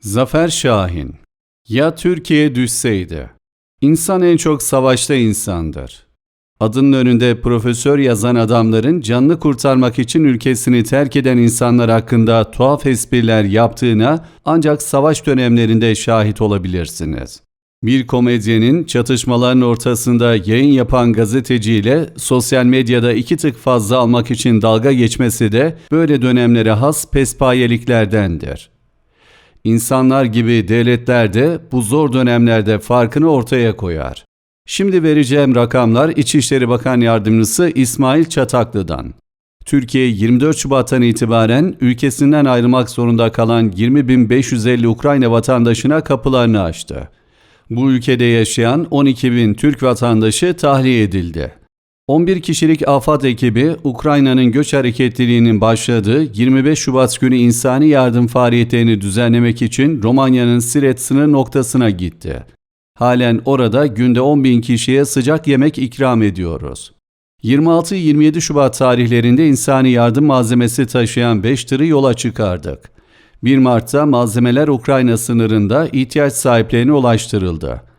Zafer Şahin Ya Türkiye düşseydi? İnsan en çok savaşta insandır. Adının önünde profesör yazan adamların canını kurtarmak için ülkesini terk eden insanlar hakkında tuhaf espriler yaptığına ancak savaş dönemlerinde şahit olabilirsiniz. Bir komedyenin çatışmaların ortasında yayın yapan gazeteciyle sosyal medyada iki tık fazla almak için dalga geçmesi de böyle dönemlere has pespayeliklerdendir. İnsanlar gibi devletler de bu zor dönemlerde farkını ortaya koyar. Şimdi vereceğim rakamlar İçişleri Bakan Yardımcısı İsmail Çataklı'dan. Türkiye 24 Şubat'tan itibaren ülkesinden ayrılmak zorunda kalan 20.550 Ukrayna vatandaşına kapılarını açtı. Bu ülkede yaşayan 12 bin Türk vatandaşı tahliye edildi. 11 kişilik AFAD ekibi Ukrayna'nın göç hareketliliğinin başladığı 25 Şubat günü insani yardım faaliyetlerini düzenlemek için Romanya'nın Siret sınır noktasına gitti. Halen orada günde 10 bin kişiye sıcak yemek ikram ediyoruz. 26-27 Şubat tarihlerinde insani yardım malzemesi taşıyan 5 tırı yola çıkardık. 1 Mart'ta malzemeler Ukrayna sınırında ihtiyaç sahiplerine ulaştırıldı.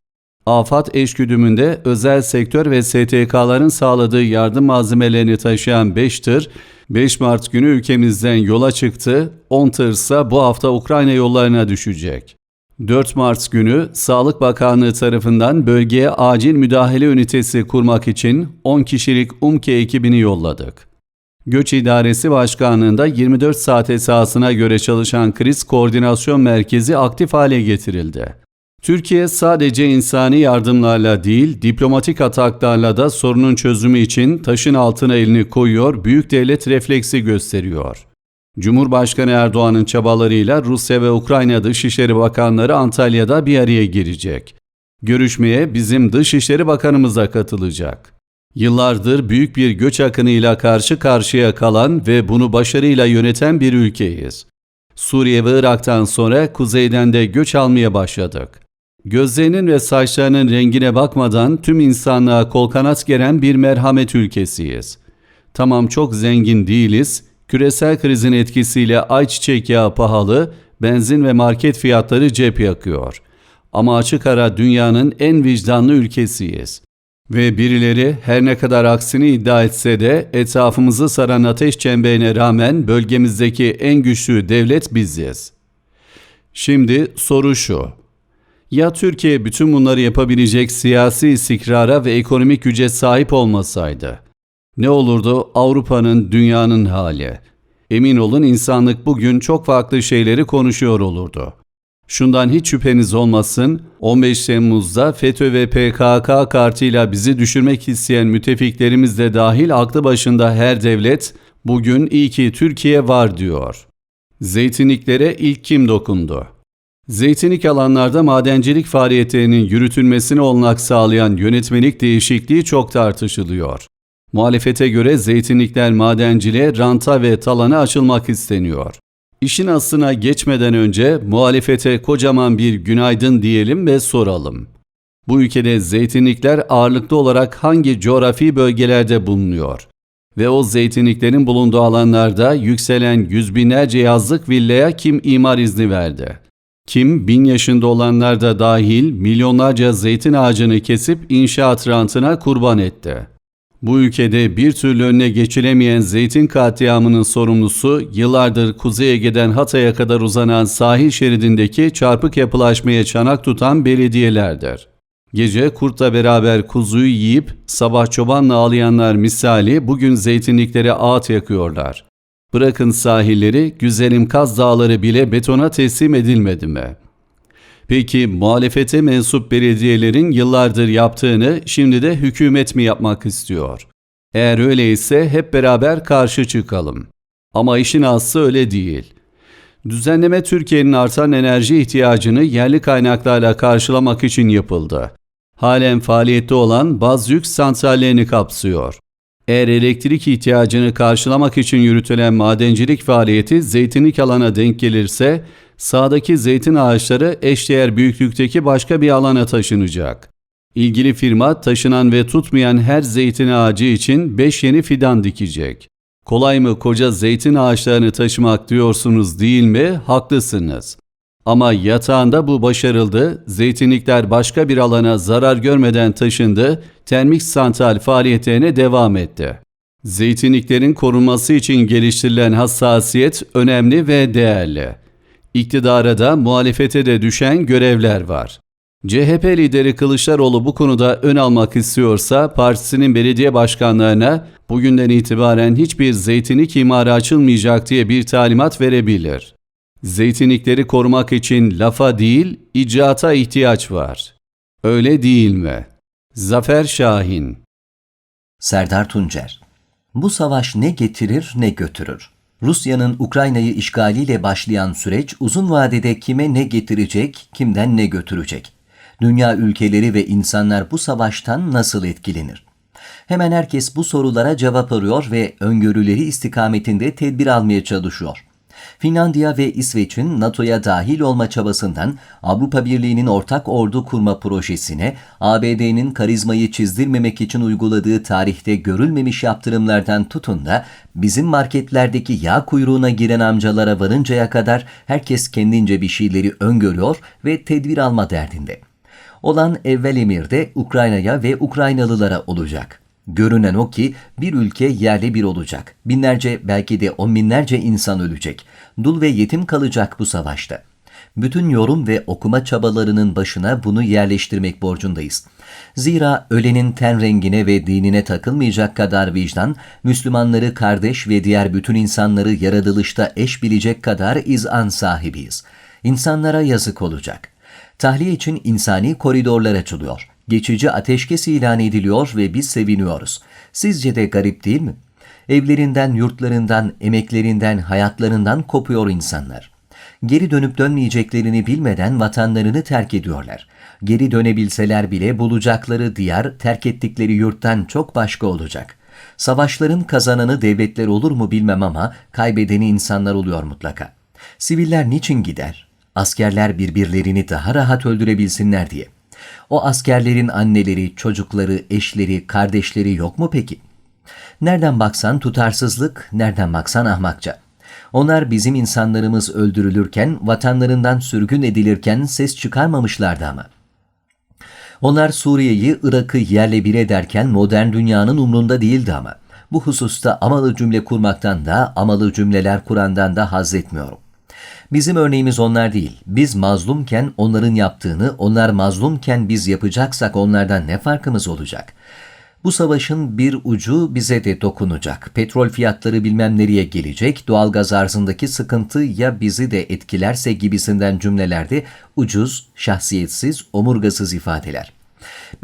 Afat eşgüdümünde özel sektör ve STK'ların sağladığı yardım malzemelerini taşıyan 5 tır 5 Mart günü ülkemizden yola çıktı, 10 tır ise bu hafta Ukrayna yollarına düşecek. 4 Mart günü Sağlık Bakanlığı tarafından bölgeye acil müdahale ünitesi kurmak için 10 kişilik UMKE ekibini yolladık. Göç İdaresi Başkanlığı'nda 24 saat esasına göre çalışan kriz koordinasyon merkezi aktif hale getirildi. Türkiye sadece insani yardımlarla değil, diplomatik ataklarla da sorunun çözümü için taşın altına elini koyuyor, büyük devlet refleksi gösteriyor. Cumhurbaşkanı Erdoğan'ın çabalarıyla Rusya ve Ukrayna Dışişleri Bakanları Antalya'da bir araya girecek. Görüşmeye bizim Dışişleri Bakanımız da katılacak. Yıllardır büyük bir göç akınıyla karşı karşıya kalan ve bunu başarıyla yöneten bir ülkeyiz. Suriye ve Irak'tan sonra kuzeyden de göç almaya başladık. Gözlerinin ve saçlarının rengine bakmadan tüm insanlığa kol kanat geren bir merhamet ülkesiyiz. Tamam çok zengin değiliz, küresel krizin etkisiyle ayçiçek yağı pahalı, benzin ve market fiyatları cep yakıyor. Ama açık ara dünyanın en vicdanlı ülkesiyiz. Ve birileri her ne kadar aksini iddia etse de etrafımızı saran ateş çemberine rağmen bölgemizdeki en güçlü devlet biziz. Şimdi soru şu. Ya Türkiye bütün bunları yapabilecek siyasi istikrara ve ekonomik güce sahip olmasaydı? Ne olurdu Avrupa'nın, dünyanın hali? Emin olun insanlık bugün çok farklı şeyleri konuşuyor olurdu. Şundan hiç şüpheniz olmasın, 15 Temmuz'da FETÖ ve PKK kartıyla bizi düşürmek isteyen müttefiklerimiz de dahil aklı başında her devlet bugün iyi ki Türkiye var diyor. Zeytinliklere ilk kim dokundu? Zeytinlik alanlarda madencilik faaliyetlerinin yürütülmesine olanak sağlayan yönetmelik değişikliği çok tartışılıyor. Muhalefete göre zeytinlikler madenciliğe, ranta ve talana açılmak isteniyor. İşin aslına geçmeden önce muhalefete kocaman bir günaydın diyelim ve soralım. Bu ülkede zeytinlikler ağırlıklı olarak hangi coğrafi bölgelerde bulunuyor? Ve o zeytinliklerin bulunduğu alanlarda yükselen yüz binlerce yazlık villaya kim imar izni verdi? Kim bin yaşında olanlar da dahil milyonlarca zeytin ağacını kesip inşaat rantına kurban etti? Bu ülkede bir türlü önüne geçilemeyen zeytin katliamının sorumlusu yıllardır Kuzey Ege'den Hatay'a kadar uzanan sahil şeridindeki çarpık yapılaşmaya çanak tutan belediyelerdir. Gece kurtla beraber kuzuyu yiyip sabah çobanla ağlayanlar misali bugün zeytinliklere ağıt yakıyorlar. Bırakın sahilleri, güzelim Kaz Dağları bile betona teslim edilmedi mi? Peki muhalefete mensup belediyelerin yıllardır yaptığını şimdi de hükümet mi yapmak istiyor? Eğer öyleyse hep beraber karşı çıkalım. Ama işin aslı öyle değil. Düzenleme Türkiye'nin artan enerji ihtiyacını yerli kaynaklarla karşılamak için yapıldı. Halen faaliyette olan bazı yük santrallerini kapsıyor. Eğer elektrik ihtiyacını karşılamak için yürütülen madencilik faaliyeti zeytinlik alana denk gelirse sağdaki zeytin ağaçları eşdeğer büyüklükteki başka bir alana taşınacak. İlgili firma taşınan ve tutmayan her zeytin ağacı için 5 yeni fidan dikecek. Kolay mı koca zeytin ağaçlarını taşımak diyorsunuz değil mi? Haklısınız. Ama yatağında bu başarıldı, zeytinlikler başka bir alana zarar görmeden taşındı, termik santral faaliyetlerine devam etti. Zeytinliklerin korunması için geliştirilen hassasiyet önemli ve değerli. İktidara da muhalefete de düşen görevler var. CHP lideri Kılıçdaroğlu bu konuda ön almak istiyorsa partisinin belediye başkanlarına bugünden itibaren hiçbir zeytinlik imarı açılmayacak diye bir talimat verebilir. Zeytinlikleri korumak için lafa değil, icraata ihtiyaç var. Öyle değil mi? Zafer Şahin Serdar Tuncer Bu savaş ne getirir ne götürür. Rusya'nın Ukrayna'yı işgaliyle başlayan süreç uzun vadede kime ne getirecek, kimden ne götürecek? Dünya ülkeleri ve insanlar bu savaştan nasıl etkilenir? Hemen herkes bu sorulara cevap arıyor ve öngörüleri istikametinde tedbir almaya çalışıyor. Finlandiya ve İsveç'in NATO'ya dahil olma çabasından Avrupa Birliği'nin ortak ordu kurma projesine, ABD'nin karizmayı çizdirmemek için uyguladığı tarihte görülmemiş yaptırımlardan tutun da bizim marketlerdeki yağ kuyruğuna giren amcalara varıncaya kadar herkes kendince bir şeyleri öngörüyor ve tedbir alma derdinde. Olan evvel emirde Ukrayna'ya ve Ukraynalılara olacak. Görünen o ki bir ülke yerle bir olacak. Binlerce belki de on binlerce insan ölecek. Dul ve yetim kalacak bu savaşta. Bütün yorum ve okuma çabalarının başına bunu yerleştirmek borcundayız. Zira ölenin ten rengine ve dinine takılmayacak kadar vicdan, Müslümanları kardeş ve diğer bütün insanları yaratılışta eş bilecek kadar izan sahibiyiz. İnsanlara yazık olacak. Tahliye için insani koridorlar açılıyor. Geçici ateşkes ilan ediliyor ve biz seviniyoruz. Sizce de garip değil mi? Evlerinden, yurtlarından, emeklerinden, hayatlarından kopuyor insanlar. Geri dönüp dönmeyeceklerini bilmeden vatanlarını terk ediyorlar. Geri dönebilseler bile bulacakları diyar terk ettikleri yurttan çok başka olacak. Savaşların kazananı devletler olur mu bilmem ama kaybedeni insanlar oluyor mutlaka. Siviller niçin gider? Askerler birbirlerini daha rahat öldürebilsinler diye. O askerlerin anneleri, çocukları, eşleri, kardeşleri yok mu peki? Nereden baksan tutarsızlık, nereden baksan ahmakça. Onlar bizim insanlarımız öldürülürken, vatanlarından sürgün edilirken ses çıkarmamışlardı ama. Onlar Suriye'yi, Irak'ı yerle bir ederken modern dünyanın umrunda değildi ama. Bu hususta amalı cümle kurmaktan da, amalı cümleler kurandan da haz etmiyorum. Bizim örneğimiz onlar değil. Biz mazlumken onların yaptığını, onlar mazlumken biz yapacaksak onlardan ne farkımız olacak? Bu savaşın bir ucu bize de dokunacak. Petrol fiyatları bilmem nereye gelecek, doğalgaz arzındaki sıkıntı ya bizi de etkilerse gibisinden cümlelerde ucuz, şahsiyetsiz, omurgasız ifadeler.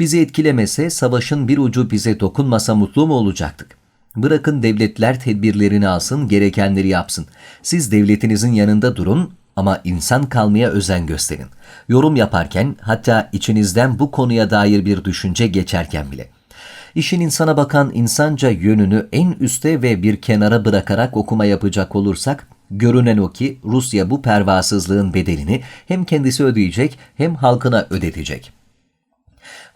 Bizi etkilemese, savaşın bir ucu bize dokunmasa mutlu mu olacaktık? Bırakın devletler tedbirlerini alsın, gerekenleri yapsın. Siz devletinizin yanında durun ama insan kalmaya özen gösterin. Yorum yaparken hatta içinizden bu konuya dair bir düşünce geçerken bile. İşin insana bakan insanca yönünü en üste ve bir kenara bırakarak okuma yapacak olursak, görünen o ki Rusya bu pervasızlığın bedelini hem kendisi ödeyecek hem halkına ödetecek.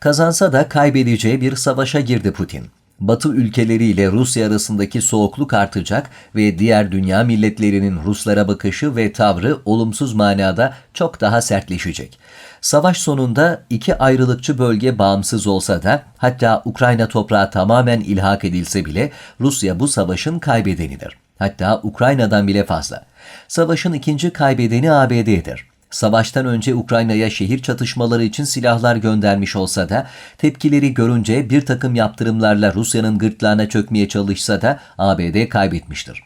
Kazansa da kaybedeceği bir savaşa girdi Putin. Batı ülkeleriyle Rusya arasındaki soğukluk artacak ve diğer dünya milletlerinin Ruslara bakışı ve tavrı olumsuz manada çok daha sertleşecek. Savaş sonunda iki ayrılıkçı bölge bağımsız olsa da hatta Ukrayna toprağı tamamen ilhak edilse bile Rusya bu savaşın kaybedenidir. Hatta Ukrayna'dan bile fazla. Savaşın ikinci kaybedeni ABD'dir. Savaştan önce Ukrayna'ya şehir çatışmaları için silahlar göndermiş olsa da tepkileri görünce bir takım yaptırımlarla Rusya'nın gırtlağına çökmeye çalışsa da ABD kaybetmiştir.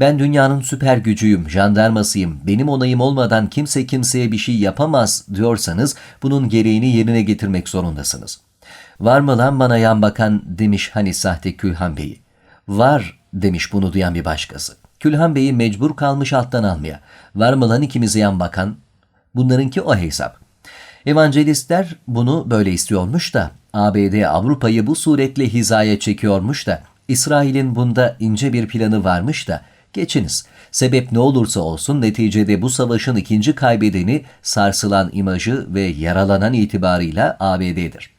Ben dünyanın süper gücüyüm, jandarmasıyım, benim onayım olmadan kimse kimseye bir şey yapamaz diyorsanız bunun gereğini yerine getirmek zorundasınız. Var mı lan bana yan bakan demiş hani sahte Külhan Bey'i. Var demiş bunu duyan bir başkası. Külhan Bey'i mecbur kalmış alttan almaya. Var mı lan ikimize yan bakan? Bunlarınki o hesap. Evangelistler bunu böyle istiyormuş da, ABD Avrupa'yı bu suretle hizaya çekiyormuş da, İsrail'in bunda ince bir planı varmış da, geçiniz. Sebep ne olursa olsun neticede bu savaşın ikinci kaybedeni sarsılan imajı ve yaralanan itibarıyla ABD'dir.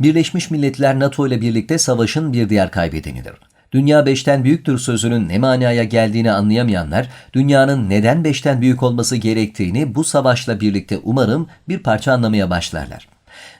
Birleşmiş Milletler NATO ile birlikte savaşın bir diğer kaybedenidir. Dünya beşten büyüktür sözünün ne manaya geldiğini anlayamayanlar, dünyanın neden beşten büyük olması gerektiğini bu savaşla birlikte umarım bir parça anlamaya başlarlar.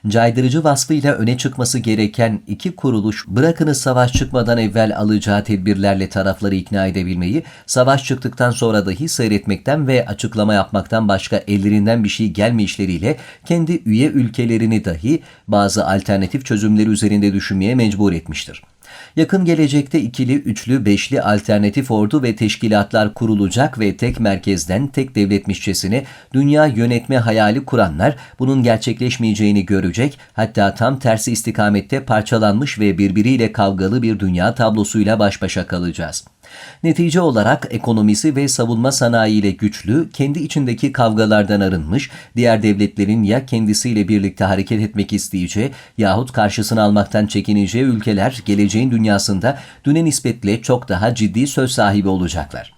Caydırıcı vasfıyla öne çıkması gereken iki kuruluş bırakınız savaş çıkmadan evvel alacağı tedbirlerle tarafları ikna edebilmeyi, savaş çıktıktan sonra dahi seyretmekten ve açıklama yapmaktan başka ellerinden bir şey gelmeyişleriyle kendi üye ülkelerini dahi bazı alternatif çözümleri üzerinde düşünmeye mecbur etmiştir. Yakın gelecekte ikili, üçlü, beşli alternatif ordu ve teşkilatlar kurulacak ve tek merkezden tek devletmişçesine dünya yönetme hayali kuranlar bunun gerçekleşmeyeceğini görecek, hatta tam tersi istikamette parçalanmış ve birbiriyle kavgalı bir dünya tablosuyla baş başa kalacağız. Netice olarak ekonomisi ve savunma sanayiyle güçlü, kendi içindeki kavgalardan arınmış, diğer devletlerin ya kendisiyle birlikte hareket etmek isteyeceği yahut karşısını almaktan çekineceği ülkeler geleceğin dünyasında düne nispetle çok daha ciddi söz sahibi olacaklar.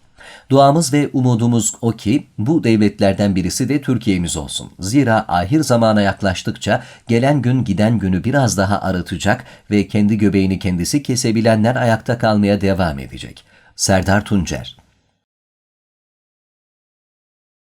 Duamız ve umudumuz o ki bu devletlerden birisi de Türkiye'miz olsun. Zira ahir zamana yaklaştıkça gelen gün giden günü biraz daha arıtacak ve kendi göbeğini kendisi kesebilenler ayakta kalmaya devam edecek. Serdar Tuncer